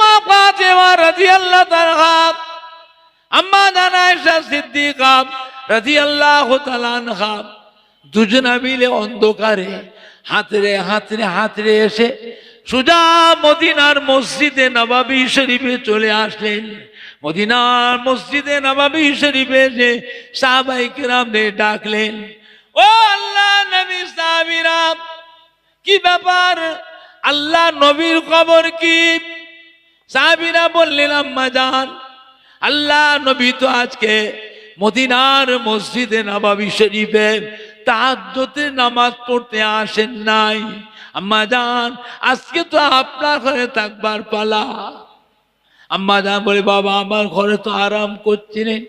মা আম্মা দুজনা মিলে অন্ধকারে হাতরে হাতরে হাতরে এসে সুজা মদিনার মসজিদে নবাবী শরীফে চলে আসলেন। মদিনার মসজিদে নবাবী শরীফে এসে সাহাবাই কিরামদের ডাকলেন, ও আল্লাহ নবী সাহাবিরা, কি ব্যাপার? আল্লাহ নবীর খবর কি? সাহাবিরা বললেন, আম্মা জান আল্লাহ নবী তো আজকে মদিনার মসজিদে নবাবি শরীফে তাহাজ্জতে নামাজ পড়তে আসেন নাই। আম্মা জান আজকে তো আপনার ঘরে থাকবার পালা। আম্মা জান বলে বাবা, আমার ঘরে তো আরাম করছিলেন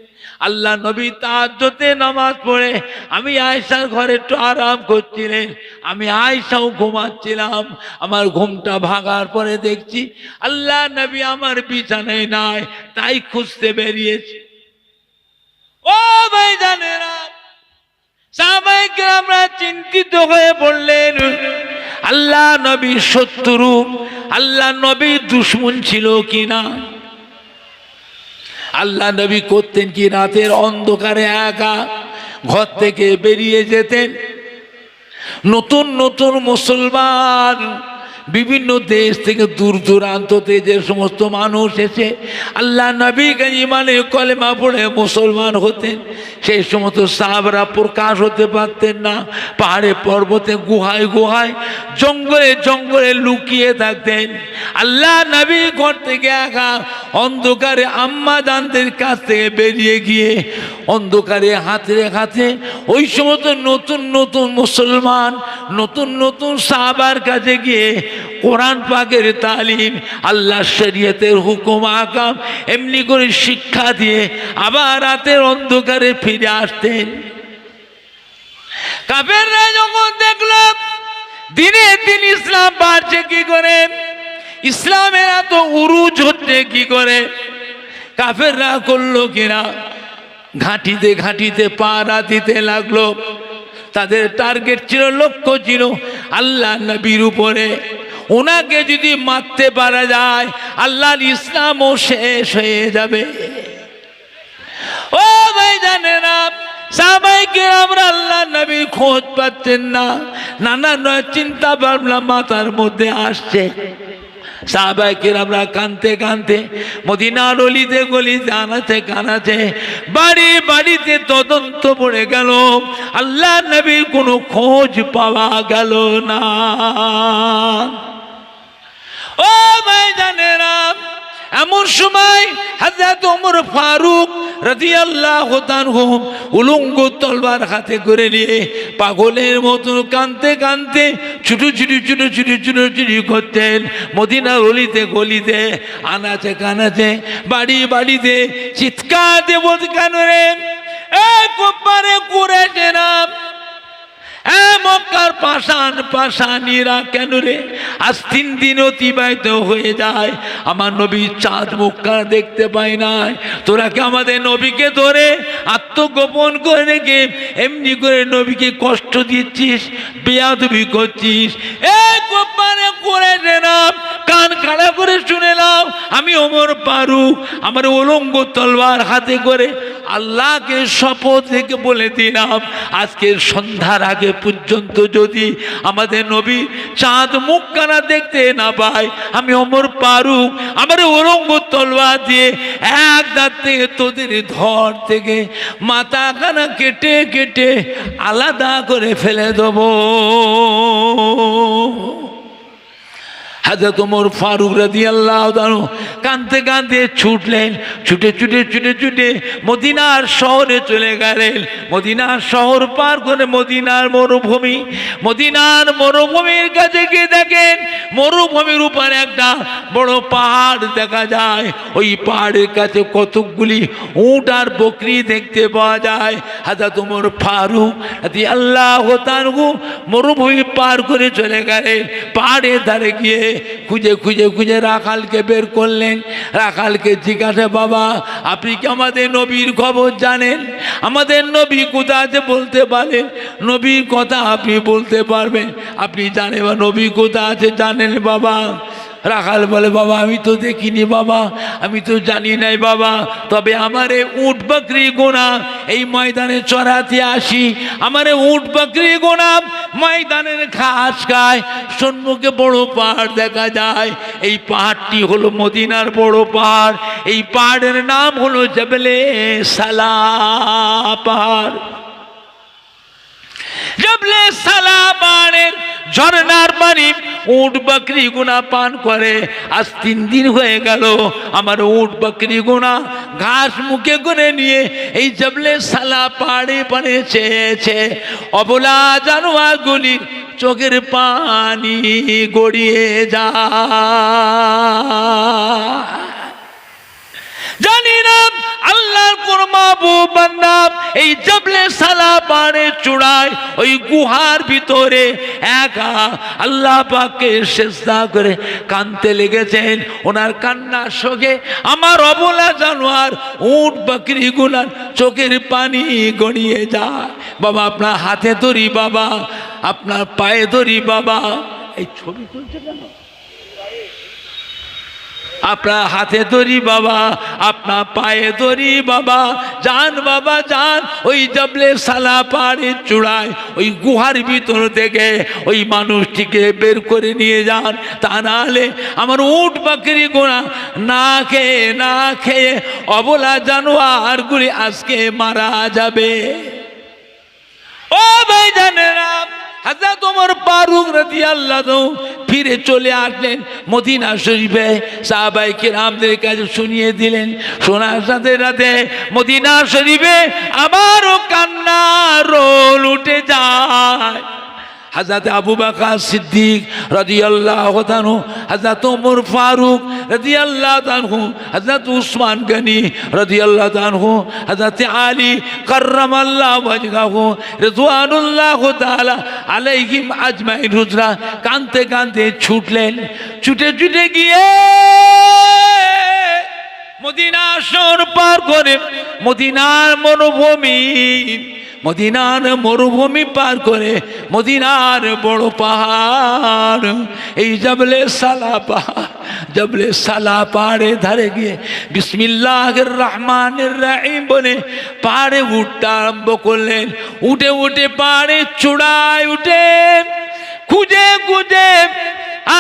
আল্লাহ নবী তাহাজ্জতে নামাজ পড়ে, আমি আয়সার ঘরে একটু আরাম করছিলেন আমি আয়সাও ঘুমাচ্ছিলাম, আমার ঘুমটা ভাগার পরে দেখছি আল্লাহ নবী আমার বিছানায় নাই, তাই খুঁজতে বেরিয়েছি। ও ভাই জানেরা আমরা চিন্তিত হয়ে পড়লেন। আল্লাহ নবী শত্রু, আল্লাহ নবী দুশ্মন ছিল কিনা? আল্লাহ নবী করতেন কি রাতের অন্ধকারে একা ঘর থেকে বেরিয়ে যেতেন। নতুন নতুন মুসলমান বিভিন্ন দেশ থেকে দূর দূরান্ততে যে সমস্ত মানুষ এসে আল্লাহ নবী মানে কলেমা পড়ে মুসলমান হতেন, সেই সমস্ত সাহাবরা প্রকাশ হতে পারতেন না। পাহাড়ে পর্বতে গুহায় গুহায় জঙ্গলে জঙ্গলে লুকিয়ে থাকতেন। আল্লাহ নবী ঘর থেকে একা অন্ধকারে আম্মা দানদের কাছ থেকে বেরিয়ে গিয়ে অন্ধকারে হাতে হাতে ওই সমস্ত নতুন নতুন মুসলমান, নতুন নতুন সাহাবার কাছে গিয়ে কোরআন পাকের তালিম, আল্লাহ শরীয়তের হুকুম, আকাম, এমনি করে শিক্ষা দিয়ে আবার রাতের অন্ধকারে ফিরে আসতেন। কাফেররা যখন দেখলাম, দিনে দিন ইসলাম বাড়ছে কি করে? ইসলামের এত উরুজ হচ্ছে কি করে? কাফেররা করল কিনা? ঘাঁটিতে ঘাঁটিতে পাড়া দিতে লাগল। তাদের টার্গেট ছিল, লক্ষ্য ছিল আল্লাহ নবীর উপরে। ওনাকে যদি মারতে পারা যায়, আল্লাহর ইসলামও শেষ হয়ে যাবে। ও ভাই জানে না আমরা আল্লাহ নবীর খোঁজ পাচ্ছেন না। নানা নয় চিন্তা ভাবনা মাথার মধ্যে আসছে। সাহাবাইকে আমরা কানতে কানতে মদিনার অলিতে গলিতে আনাতে কানাতে বাড়ি বাড়িতে তদন্ত পড়ে গেল। আল্লাহ নবীর কোনো খোঁজ পাওয়া গেল না। ও জানেরা এমন সময় হাজরত ওমর ফারুক রাদিয়াল্লাহু তাআলা উলঙ্গ তলবার হাতে করে নিয়ে পাগলের মতো কানতে কানতে ছুটু ছুটু ছুটু ছুটু ছুটু ছুটু করতেন। মদিনার অলিতে গলিতে, আনাচে কানাচে, বাড়ি বাড়িতে চিৎকার দিয়ে বলতে কেন রে? এ কোপারে কুরেছে হ্যাঁ মক্কার পাশান পাশানিরা কেন রে? আজ তিন দিন অতিবাহিত হয়ে যায়। আমার নবী চাঁদ মুক্কা দেখতে পাই নাই। তোরা কি আমাদের নবীকে ধরে আত্মগোপন করে রেখে এমনি করে নবীকে কষ্ট দিচ্ছিস, বেয়াদবি করছিস? কান খাড়া করে শুনে নাও, আমি ওমর পারু আমার উলঙ্গ তলবার হাতে করে আল্লাহকে শপথ থেকে বলে দিলাম, আজকের সন্ধ্যার আগে পর্যন্ত যদি আমাদের নবী চাঁদ মুখ কানা দেখতে না পায় আমি অমর পারুক আমার ওরঙ্গ তলোয়া দিয়ে এক দাঁত থেকে তোদের ধর থেকে মাথা কানা কেটে কেটে আলাদা করে ফেলে দেবো। হাজরত ওমর ফারুক রাদি আল্লাহ কানতে কানতে ছুটলেন, ছুটে ছুটে ছুটে ছুটে মদিনার শহরে চলে গেলেন। মদিনার শহর পার করে মদিনার মরুভূমি, মদিনার মরুভূমির কাছে গিয়ে দেখেন, মরুভূমির উপরে একটা বড় পাহাড় দেখা যায়। ওই পাহাড়ের কাছে কতকগুলি উট আর বকরি দেখতে পাওয়া যায়। হাজরত ওমর ফারুক রাদি আল্লাহ মরুভূমি পার করে চলে গেলেন। পাহাড়ের ধারে গিয়ে খুঁজে খুঁজে খুঁজে রাখালকে বের করলেন। রাখালকে জিজ্ঞাসা, বাবা, আপনি কি আমাদের নবীর খবর জানেন? আমাদের নবী কোথা আছে বলতে পারেন? নবীর কথা আপনি বলতে পারবেন। আপনি জানেন বা নবী কোথা আছে জানেন, বাবা? রাখাল বলে, বাবা, আমি তো দেখিনি, বাবা। আমি তো জানি নাই, বাবা। তবে আমারে উট বাকরি গোনা, এই ময়দানে চড়াতে আসি। আমারে উট বাকরি গোনা, ময়দানের ঘাস খায়। সম্মুখে বড় পাহাড় দেখা যায়। এই পাহাড়টি হলো মদিনার বড় পাহাড়। এই পাহাড়ের নাম হলো জবলে সালা পাহাড়। জবলে সালা পাহাড়ের ঝর্ণার পানি, উট বকরি গুনা পান করে। আজ তিন দিন হয়ে গেল, আমার উট বকরি গুণা ঘাস মুখে করে নিয়ে এই জবলে সালা পাড়ে পানে চেয়েছে। অবলা জানোয়ার গুলি চোখের পানি গড়িয়ে যায়। আল্লাহর এই চূড়ায়, ওই গুহার ভিতরে আল্লাহ করে লেগেছেন। ওনার কান্নার আমার অবলা জানোয়ার উট বাকরি গুলার চোখের পানি গড়িয়ে যায়। বাবা, আপনার হাতে ধরি বাবা, আপনার পায়ে ধরি বাবা। এই ছবি তুলছে কেন? আপনার হাতে ধরি বাবা আপনার পায়ে ধরি বাবা। যান বাবা, যান। ওই জবলে সালা পাড়ে চূড়ায়, ওই গুহার ভিতর থেকে ওই মানুষটিকে বের করে নিয়ে যান। তা নাহলে আমার উট বাকরি গোনা না খেয়ে না খেয়ে অবলা জানোয়ারগুলি আজকে মারা যাবে। ও ভাই জানেরা হাজরত ওমর ফারুক রাদিয়াল্লাহু ফিরে চলে আসলেন মদিনা শরীফে। সাহাবাইকে রামদের কাছে শুনিয়ে দিলেন, শোনার সাথে সাথে মদিনা শরীফে আবারও কান্না রোল উঠে যায়। হাজরত আবু বাকার সিদ্দিক রাদিয়াল্লাহ তানহু হাজরত ওমর ফারুক রাদিয়াল্লাহ তানহু হাজরত উসমান গনি রাদিয়াল্লাহ তানহু হাজরত আলী কাররামাল্লাহ ওয়াজহাহু রিদওয়ানুল্লাহ তাআলা আলাইহিম আজমাইন হুজরা কানতে কানতে ছুটলেন, ছুটে ছুটে গিয়ে মদিনা শহর পার করে মদিনার মরুভূমি মদিনার মরুভূমি পার করে মদিনার বড় পাহাড়। এই জবলে সালা পাহাড় জবলে সালা পাহাড়ে ধারে গিয়ে বিসমিল্লাহ রহমানের রাহিম বলে পাহাড়ে উঠতে আরম্ভ করলেন। উঠে উঠে পাহাড়ে চূড়ায় উঠে, খুঁজে খুঁজে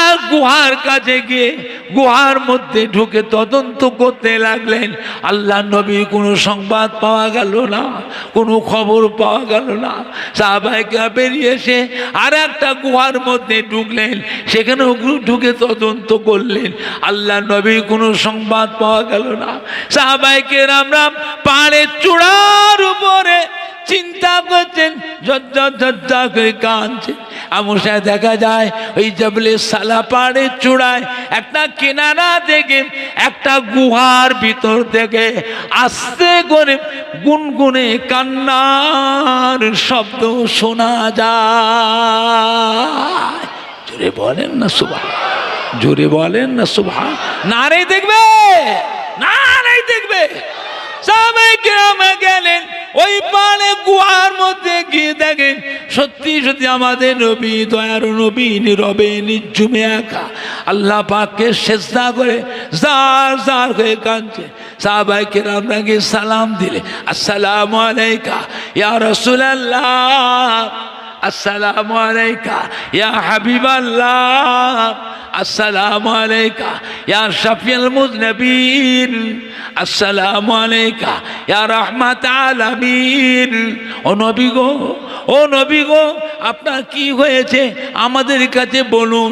আর গুহার কাছে গিয়ে গুহার মধ্যে ঢুকে তদন্ত করতে লাগলেন। আল্লাহ নবীর কোনো সংবাদ পাওয়া গেল না, কোনো খবর পাওয়া গেল না। সাহবাইকে বেরিয়ে এসে আর একটা গুহার মধ্যে ঢুকলেন সেখানেও ঢুকে তদন্ত করলেন। আল্লাহ নবীর কোনো সংবাদ পাওয়া গেল না। সাহবাইকে রাম রাম পাহাড়ের চূড়ার উপরে চিন্তা করছেন, ঝরঝর ঝরঝর করে কাঁদছেন এমন সময় দেখা যায়, ওই জবলে সালা পাড়ের চূড়ায়, একটা কিনারা থেকে একটা গুহার ভিতর থেকে আস্তে করে গুনগুনে কান্নার শব্দ শোনা যায়। জোরে বলেন না সুভা জোরে বলেন না সুভা নারে দেখবে নারে দেখবে। সবাই আমরা গেলেন, ওই পাড়ে গুহার মধ্যে গিয়ে দেখেন, সত্যি সত্যি আমাদের নবী, দয়ার নবী, নীরবে নিঝুমে একা। আল্লাহ পাককে চেষ্টা করে জার জার হয়ে কাঁদছে। সাহাবাই কেরাম নাকি সালাম দিলে, আসসালাম আলাইকা, ইয়া রাসূলুল্লাহ। আসসালামু আলাইকা, ইয়া হাবিব হাবিবাল্লাহ। আসসালামু আলাইকা, ইয়া শাফিউল মুজনবিন। আসসালামু আলাইকা, ইয়া রাহমাত আলামিন। ও নবী গো, ও নবী গো, আপনার কি হয়েছে? আমাদের কাছে বলুন,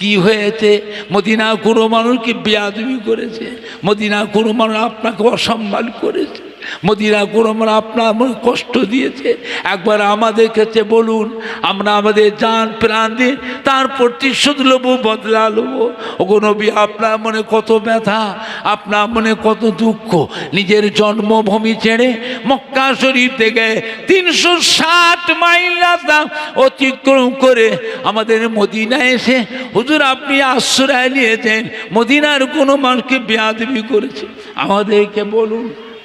কি হয়েছে? মদিনা কোনো মানুষকে বেয়াদবি করেছে? মদিনা কোনো মানুষ আপনাকে অসম্মান করেছে? মদিনা কোনো আপনার কষ্ট দিয়েছে। একবার আমাদের কাছে বলুন, আমরা আমাদের যান প্রাণ দিয়ে তার প্রতিশোধ লোবো বদলা লোবো। ওগো নবী, আপনার মনে কত ব্যথা, আপনার মনে কত দুঃখ। নিজের জন্মভূমি ছেড়ে মক্কা শরীফ থেকে তিনশো ষাট মাইল রাস্তা অতিক্রম করে আমাদের মদিনায় এসে হুজুর আপনি আশ্রয় নিয়েছেন। মদিনার কোনো মানুষকে বেয়াদবি করেছে। আমাদেরকে বলুন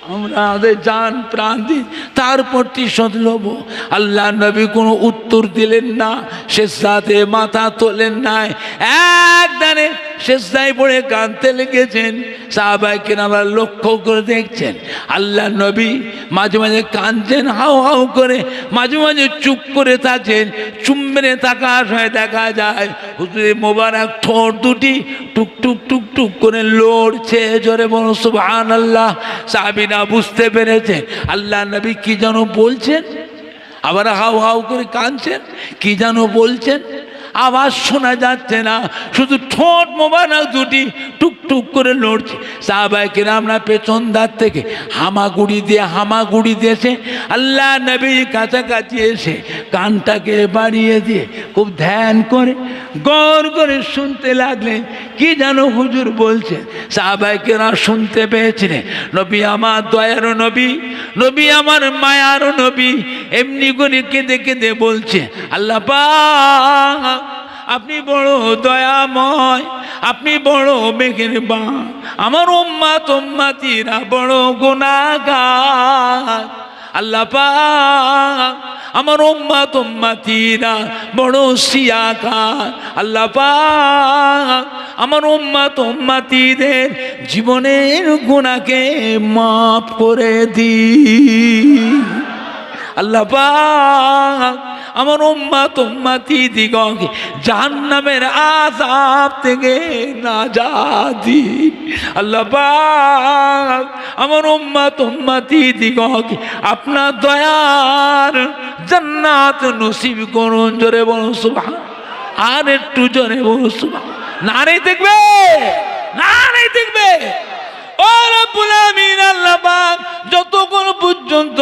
আমরা আমাদের যান প্রাণ দিই তার প্রতিশোধ নেব আল্লাহ নবী কোনো উত্তর দিলেন না সে সাথে মাথা তোলেন নাই। এক দানে শেষদায় পড়ে কাঁদতে লেগেছেন। সাহাবাইকে আমরা লক্ষ্য করে দেখছেন। আল্লাহ নবী মাঝে মাঝে কাঁদছেন, হাউ হাউ করে মাঝে মাঝে চুপ করে থাকেন। চুম্বনে থাকা সময় দেখা যায় হুজুরের মোবারক ঠোঁট দুটি টুক টুক টুক টুক করে লড়ছে জোরে বলো সুবহান আল্লাহ সাহাবিনা বুঝতে পেরেছেন। আল্লাহ নবী কি যেন বলছেন? আবার হাউ হাউ করে কাঁদছেন, কি যেন বলছেন? আওয়াজ শোনা যাচ্ছে না। শুধু ঠোঁট মোবারক দুটি টুকটুক করে লড়ছে। সাহাবাই কিরামরা পেছন দাঁত থেকে হামাগুড়ি দিয়ে হামাগুড়ি দিয়েছে আল্লাহ নবী কাছাকাছি এসে কানটাকে বাড়িয়ে দিয়ে খুব ধ্যান করে, গড় করে শুনতে লাগলেন। কি যেন হুজুর বলছে। সাহাবাই কেরা শুনতে পেয়েছিলেন, নবী আমার দয়ারও নবী নবী আমার মায়ারও নবী। এমনি করে কেঁদে কেঁদে বলছে, আল্লাহ আপনি বড় দয়াময়, আপনি বড় মেঘের বা আমার উম্মা তোম্মাতিরা বড় গুণাগার আল্লাহ পাক আমার উম্মা তোম্মাতিরা বড় সিয়াকার আল্লাহ পাক আমার উম্মা তোম্মাতিদের জীবনের গুণাকে মাফ করে দি আল্লাহ আমার উম্মা তোম্মাতি দিগকে জাহান্নামের আযাব থেকে না নাজাদি আল্লাহ আমার উম্মা তোম্মাতি দিগকে আপনার দয়ার জান্নাত নসিব করুন, জোরে সুবহান আর একটু জোরে বলুন সুবহান নারে দেখবে নারে দেখবে যতক্ষণ পর্যন্ত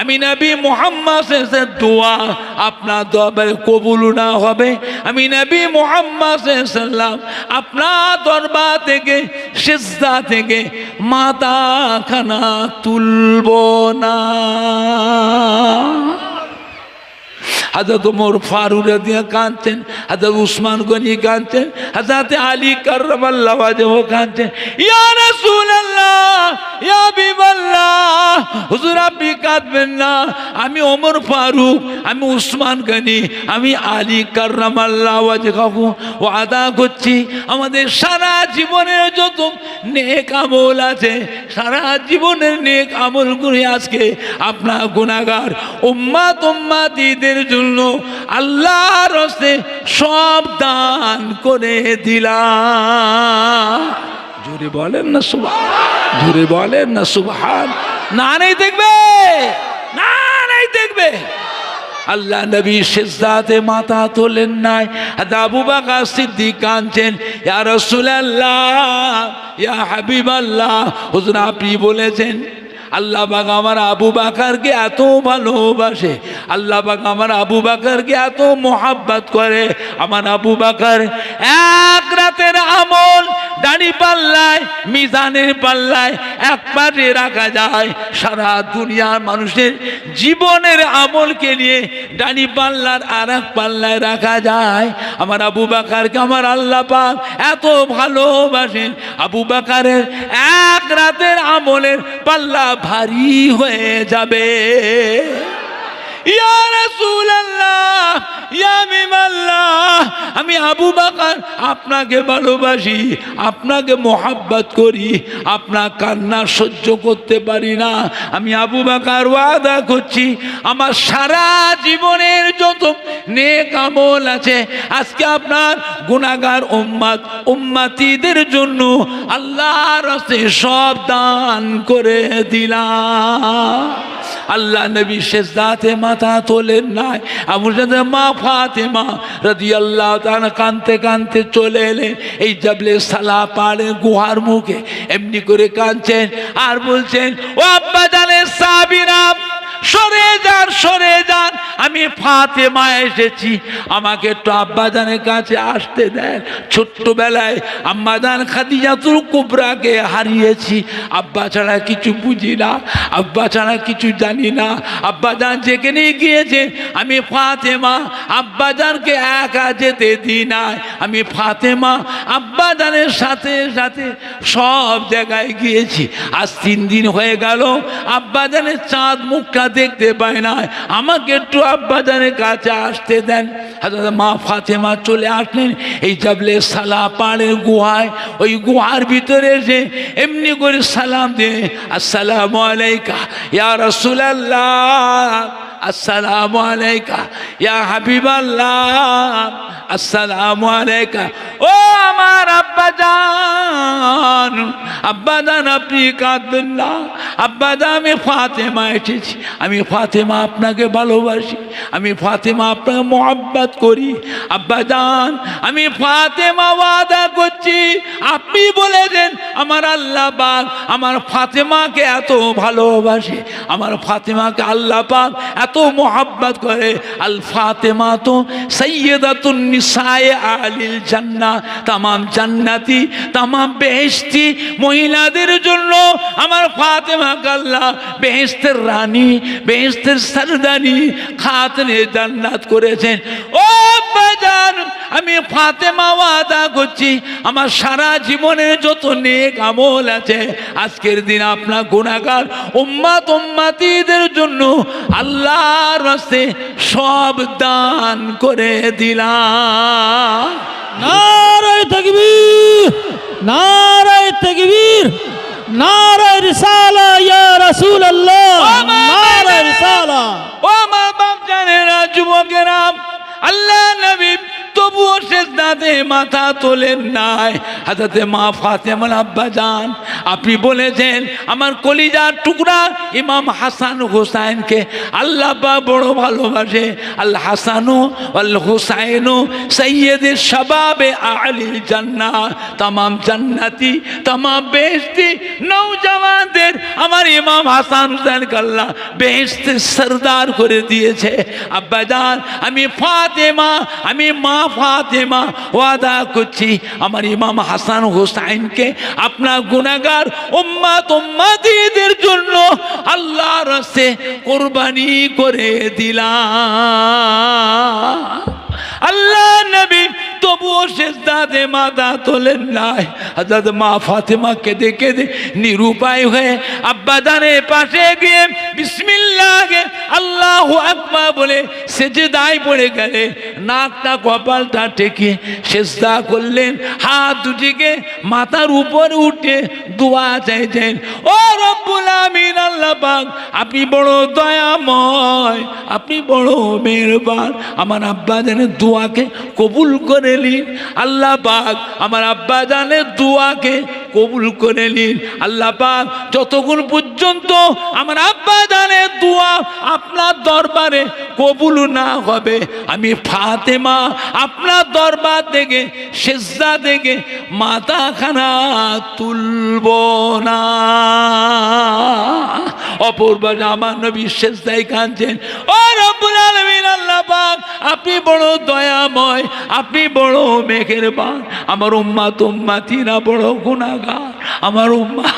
আমি নবী মোহাম্মদ দোয়া আপনার দরবারে কবুল না হবে, আমি নবী মোহাম্মদ সাল্লাম আপনার দরবার থেকে শেষদা থেকে মাথা খানা তুলব না। হাজরত ওমর ফারুক দিয়ে কাঁদছেন হাজরত উসমান গনি কাঁদছেন হাজরত আলী করমাল্লাহ ওয়াজহ কাঁদছেন ইয়া রাসূলুল্লাহ, ইয়া বিবাল্লাহ হুজুর আপনি কাঁদবেন না। আমি ওমর ফারুক, আমি উসমান গনি, আমি আলী করমাল্লাহ ওয়াজহ ওয়াদা করছি। আমাদের সারা জীবনের যত নেক আমল আছে, সারা জীবনের নেক আমল করে আজকে আপনার গুণাগার উম্মাত উম্মাতিদের জন্য আল্লাহর হস্তে সব দান করে দিলাম। জোরে বলেন না সুবাহ জোরে বলেন না সুবহান। না নেই দেখবে না নেই দেখবে। আল্লাহ নবী শেষদাতে মাথা তোলেন নাই। আবু বাকা সিদ্দিক কাঁদছেন ইয়া রাসূলুল্লাহ, ইয়া হাবিবাল্লাহ। হুজুর আপনি বলেছেন আল্লাহ বাগ আমার আবু বাকারকে এত ভালোবাসে। আল্লাহ বাগ আমার আবু বাকারকে এত মোহাব্বত করে। আমার আবু বাকার এক রাতের আমল দাড়ি পাল্লায়, মিজানের পাল্লায় এক পাশে রাখা যায়। সারা দুনিয়ার মানুষের জীবনের আমলকে নিয়ে দাড়ি পাল্লার আর এক পাল্লায় রাখা যায়। আমার আবু বাকারকে আমার আল্লাহ পাক এত ভালোবাসেন আবু বাকারের এক রাতের আমলের পাল্লা ভারী হয়ে যাবে। ইয়া রাসূলুল্লাহ আমি আবু বাকার আপনাকে ভালোবাসি, আপনাকে মোহাব্বত করি, আপনার কান্না সহ্য করতে পারি না। আমি আবু বাকার ওয়াদা করছি, আমার সারা জীবনের যত নেক আমল আছে, আজকে আপনার গুণাগার উম্মাত উম্মাতিদের জন্য আল্লাহর সব দান করে দিলাম। আল্লাহ নবী শেষদাতে মাথা তোলেন নাই। আমার সাথে মা ফাতেমা রাজি আল্লাহ তান কানতে কানতে চলে এলেন। এই জাবলে সালা পাড়ে গুহার মুখে এমনি করে কাঁদছেন আর বলছেন, ও জানে সাবিরাম সরে যান সরে যান। আমি ফাতেমা এসেছি। আমাকে একটু আব্বাজানের কাছে আসতে দেন। ছোট্টবেলায় আম্মাজান খাদিজাতুল কুবরাকে হারিয়েছি। আব্বা ছাড়া কিছু বুঝি না, আব্বা ছাড়া কিছু জানি না। আব্বাজান যেখানে গিয়েছে আমি ফাতেমা, আব্বাজানকে একা যেতে দিই না আমি ফাতেমা, আব্বাজানের সাথে সাথে সব জায়গায় গিয়েছি। আজ তিন দিন হয়ে গেল, আব্বাজানের চাঁদ মুখটা দেখতে পায় না। আমাকে একটু আব্বাজানের কাছে আসতে দেন। হাজরত মা ফাতেমা চলে আসলেন। এই জাবলে সালা পাড়ের গুহায়। ওই গুহার ভিতরে এসে এমনি করে সালাম দিয়ে, আসসালামু আলাইকা, ইয়া রাসূলুল্লাহ, আসসালামু আলাইকা, ইয়া হাবিবাল্লাহ, আসসালামু আলাইকা। ও আমার আব্বাজান আব্বাজান, আপনি কাঁদবেন না। আব্বাজান, আমি ফাতেমা এসেছি। আমি ফাতেমা আপনাকে ভালোবাসি। আমি ফাতেমা আপনাকে মোহাব্বত করি। আব্বাজান, আমি ফাতেমা ওয়াদা করছি। আপনি বলেছেন আমার আল্লাহ পাক আমার ফাতেমাকে এত ভালোবাসে, আমার ফাতেমাকে আল্লাহ পাক এত মোহাব্বত করে। আল ফাতেমা তো সৈয়দাতুন নিসায়ে আলিল জান্নাহ তামাম জান্নাতি, তামাম বেহেশতি মহিলাদের জন্য আমার ফাতেমা আল্লাহ বেহেস্তের রানী বেহেস্তের সরদানি খাতনে জান্নাত করেছেন। ও বাজান আমি ফাতেমা ওয়াদা করছি আমার সারা জীবনের যত নেক আমল আছে আজকের দিন আপনার গুণাগার উম্মাত উম্মাতিদের জন্য আল্লাহর রাস্তে সব দান করে দিলাম। নারায় তকবীর নারায় তকবীর নারায় রিসালা ইয়া রাসূলুল্লাহ নারায় রিসালা। ও মা বাপ জানেরা যুবকেরা আল্লাহ নবী মাথা তোলেন নাই। হাতাতে মা আপনি বলেছেন, আমার কলিজার টুকরা ইমাম হাসান হুসাইনকে আল্লাহ বা বড় ভালোবাসে। আল্লাহ হাসানু আল হুসাইনু সৈয়দের সবাবে আলিল জান্না তামাম জান্নাতি, তামাম বেহেস্তি নৌজওয়ানদের আমার ইমাম হাসান হুসাইন আল্লাহ বেহেস্তের সরদার করে দিয়েছে। আব্বাজান, আমি ফাতেমা, আমি মা ফাতেমা, ওয়াদা করছি আমার ইমাম হাসান হুসাইনকে আপনার গুণাগার উম্মাত উম্মাদীদের জন্য আল্লাহ রসে কোরবানি করে দিলাম। আল্লাহ নবী তবুও শেষদাতে মাথা তোলেন নাই। হাজরত মা ফাতেমা কেঁদে কেঁদে নিরুপায় হয়ে আব্বাদানের পাশে গিয়ে বিসমিল্লাহকে আল্লাহ আকবার বলে সেজদায় পড়ে গেলে নাকটা কপালটা টেকে সেজদা করলেন। হাত দুটিকে মাথার উপরে উঠে দোয়া চাইছেন ও রব্বুল আমিন, আল্লাহ পাক, আপনি বড় দয়াময় আপনি বড় মেহরবান। আমার আব্বা জানের দোয়াকে কবুল করে নিন। আল্লাহ পাক আমার আব্বা জানের দোয়াকে কবুল করে নিন। আল্লাহ পাক যতক্ষণ পর্যন্ত আমার আব্বা জানের দোয়া আপনার দরবারে কবুল না হবে, আমি ফাতেমা আপনার দরবার থেকে শেষদা থেকে মাথাখানা তুলব না। অপূর্ব আমার নবী দেয় কাঁদছেন। ও রব্বুল আপনি বড় দয়াময়, আপনি বড় মেঘের আমার উম্মা বড় গুণাগার আমার উম্মা,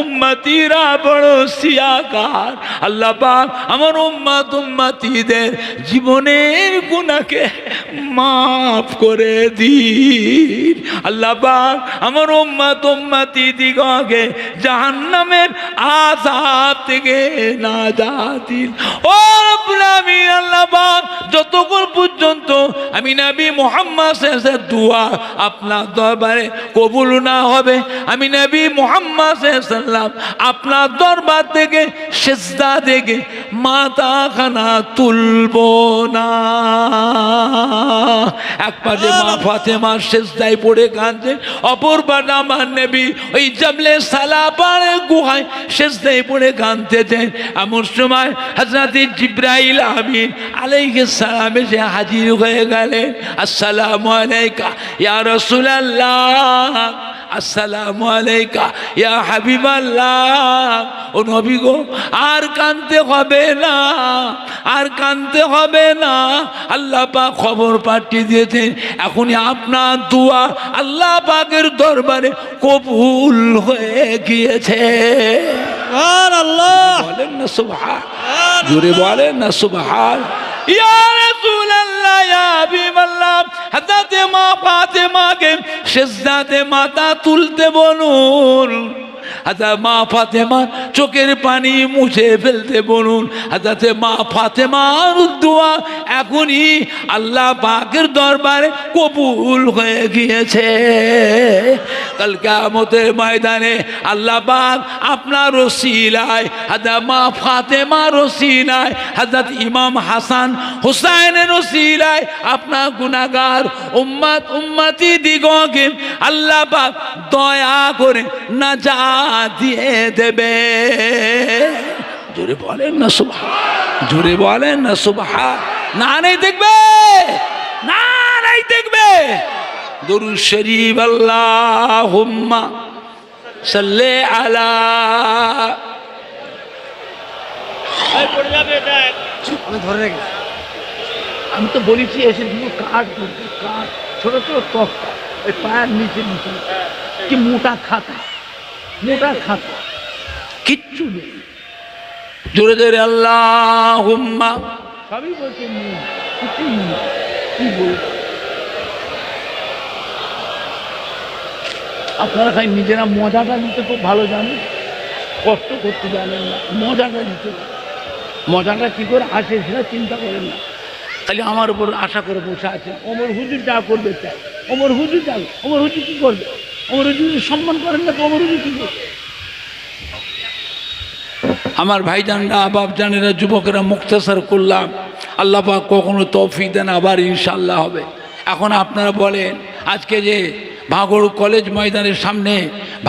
উম্মাতিরা বড় সিয়াকার আমার উম্মা জীবনের গুণাকে মাফ করে দিন। আল্লাহ পাক আমার উম্মা তুম্মাতি দিগকে জাহান্নামের আযাব থেকে না দিন ও রব্বুল আল্লাহ যতক্ষণ পর্যন্ত আমি নবী মোহাম্মদ দোয়া আপনার দরবারে কবুল না হবে, আমি নবী মোহাম্মদ আপনার দরবার থেকে থেকে খানা তুলব না। এক পাশে মা পড়ে কাঁদছেন অপর পাশে আমার নেবী ওই জবলে সালাপাড়ের গুহায় পড়ে কাঁদতেছেন। এমন সময় হজরত জিব্রাইল আলাইকে সালাম এসে হাজির হয়ে গেলেন। আসসালামু আলাইকা ইয়া রাসূলুল্লাহ। আসসালামু আলাইকা ইয়া হাবিবাল্লাহ। ও নবী গো আর কানতে হবে না আর কানতে হবে না। আল্লাহ পাক খবর পাঠিয়ে দিয়েছেন এখনই আপনার দোয়া আল্লাহ পাকের দরবারে কবুল হয়ে গিয়েছে। আর আল্লাহ বলেন না সুবহান। জোরে বলেন না, সুবহান। ইয়া রাসূলুল্লাহ, ইয়া হাবিবাল্লাহ, হযরত মা ফাতেমাকে সিজদাতে মাথা তুলতে বলুন হাজার মা ফাতেমার চোখের পানি মুছে ফেলতে বলুন। হাজাতে মা ফাতেমার দোয়া এখনই আল্লাহ পাকের দরবারে কবুল হয়ে গিয়েছে। কাল কেমতের ময়দানে আল্লাহ পাক আপনার রসিলায় হাজা মা ফাতেমা রসিলায় হাজরত ইমাম হাসান হুসাইনের রসিলায় আপনার গুনাগার উম্মাত উম্মতি দিগকে আল্লাহ পাক দয়া করে না যা দিয়ে দেবে। জোরে বলেন না সুবহা জোরে বলেন না সুবহা না নেই দেখবে না নাই দেখবে। দরুদ শরীফ, আল্লাহুম্মা সাল্লে আলা আমি ধরে আমি তো বলেছি, এসে দুটো কাঠ কাঠ, ছোট ছোট তক্তা। ওই পায়ের নিচে নিচে। কি মোটা খাতা। মোটা খাতা কিচ্ছু নেই। জোরে জোরে আল্লাহ হুম্মা সবই বলছে কি বলব? আপনারা খাই নিজেরা মজাটা নিতে খুব ভালো জানেন। কষ্ট করতে জানেন না মজাটা নিতে। মজাটা কী করে আসে সেটা চিন্তা করেন না। খালি আমার উপর আশা করে বসে আছেন। অমর হুজুর যা করবে চাই অমর হুজুর যা অমর হুজুর কী করবে? হুজুর সম্মান করেন না তো কি আমার যুবকেরা, মুক্তাসার করলাম আল্লাহ পাক কখনো তৌফিক দেন, আবার ইনশাল্লাহ হবে। এখন আপনারা বলেন, আজকে যে ভাগড় কলেজ ময়দানের সামনে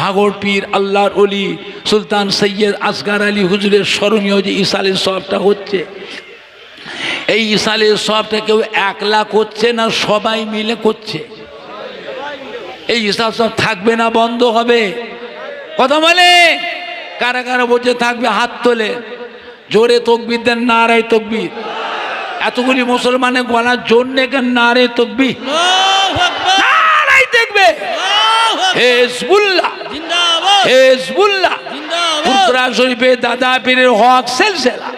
ভাগড় পীর আল্লাহর অলি সুলতান সৈয়দ আসগার আলী হুজুরের স্মরণীয় যে ইসালের সবটা হচ্ছে, এই ইসালের সবটা কেউ একলা করছে না সবাই মিলে করছে? এই হিসাব সব থাকবে না বন্ধ হবে। কথা বলে? কারা কারা বলছে থাকবে? হাত তোলে। জোরে তকবির দেন নারায় তকবির। এতগুলি মুসলমানের গলার জোর নেকেন নারে তকবির? নারাই দেখবে। হেজবুল্লাহ। ফুরফুরা শরীফে দাদা পীরের হক সেলসেলা।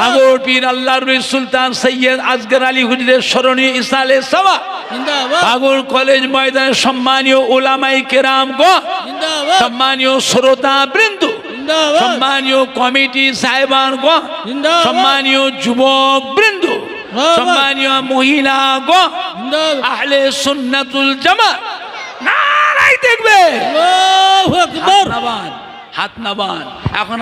ভাগর পীর আল্লাহর সুলতান সৈয়দ আজগর আলী হুজুরের স্মরণীয় ইসালে সভা। ভাগর কলেজ ময়দানে সম্মানীয় ওলামাই কেরাম গ সম্মানীয় শ্রোতা বৃন্দ। সম্মানীয় কমিটি সাহেবান গ। সম্মানীয় যুবক বৃন্দ। সম্মানীয় মহিলা গ আহলে সুন্নাতুল জামা নারাই দেখবে। আল্লাহু আকবার। হাত নাবান। এখন